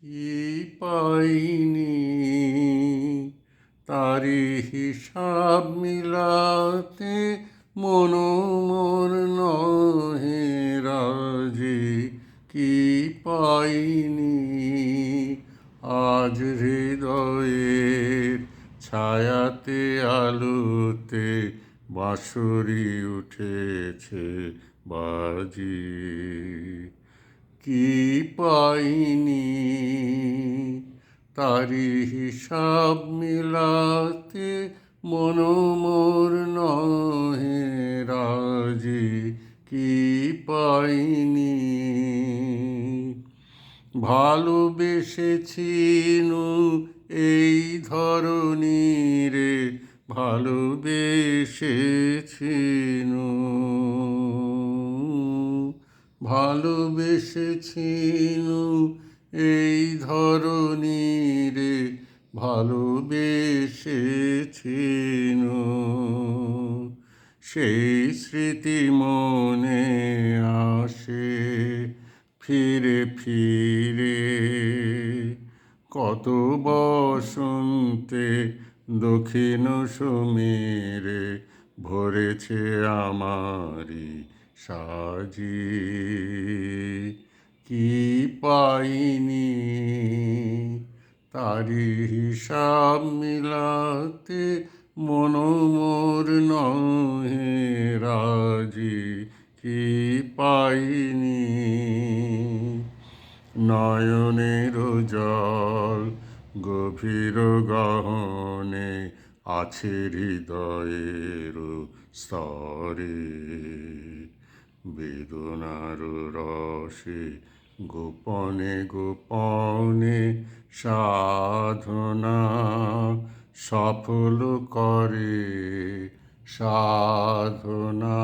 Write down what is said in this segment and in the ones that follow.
কি পাইনি? তারি হিসাব মিলাতে মন মোর নহে রাজি। কি পাইনি? আজ হৃদয়ের ছায়াতে আলোতে বাঁশুরি উঠেছে বাজি। কি পাইনি? তারি হিসাব মিলাতে মন মোর নহে রাজি। কি পাইনি? ভালোবেসেছিনু এই ধরনীরে ভালোবেসেছিনু ভালোবেসেছিনু এই ধরনীরে ভালোবেসেছিনু। সেই স্মৃতি মনে আসে ফিরে ফিরে। কত বসন্তে দক্ষিণ সমীরে ভরেছে আমারি সাজি কি পাইনি তারি হিসাব মিলাতে মন মোর নহে রাজি কি পাইনি। নয়নের জল গভীর গহনে আছে হৃদয়ের স্তরে। বেদনার রসে গোপনে গোপনে সাধনা সফল করে, সাধনা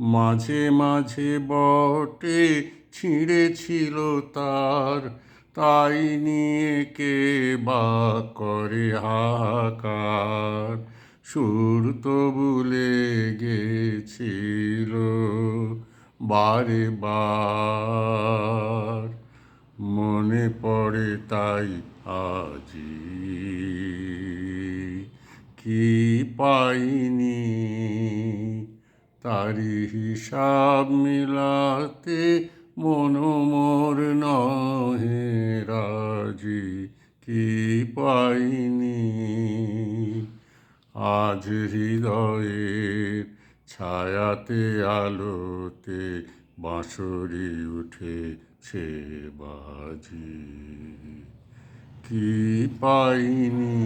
মাঝে মাঝে বটে ছিঁড়েছিল তার, তাই নিয়ে কে বা করে হাহাকার। সুর তো ভুলে গেছিল বারে বার। মনে পড়ে তাই আজি কি পাইনি তারি হিসাব মিলাতে মন মোর নহে রাজি। কি পাইনি আজ হৃদয়ের ছায়াতে আলোতে বাঁশরি উঠে সে বাজি। কি পাইনি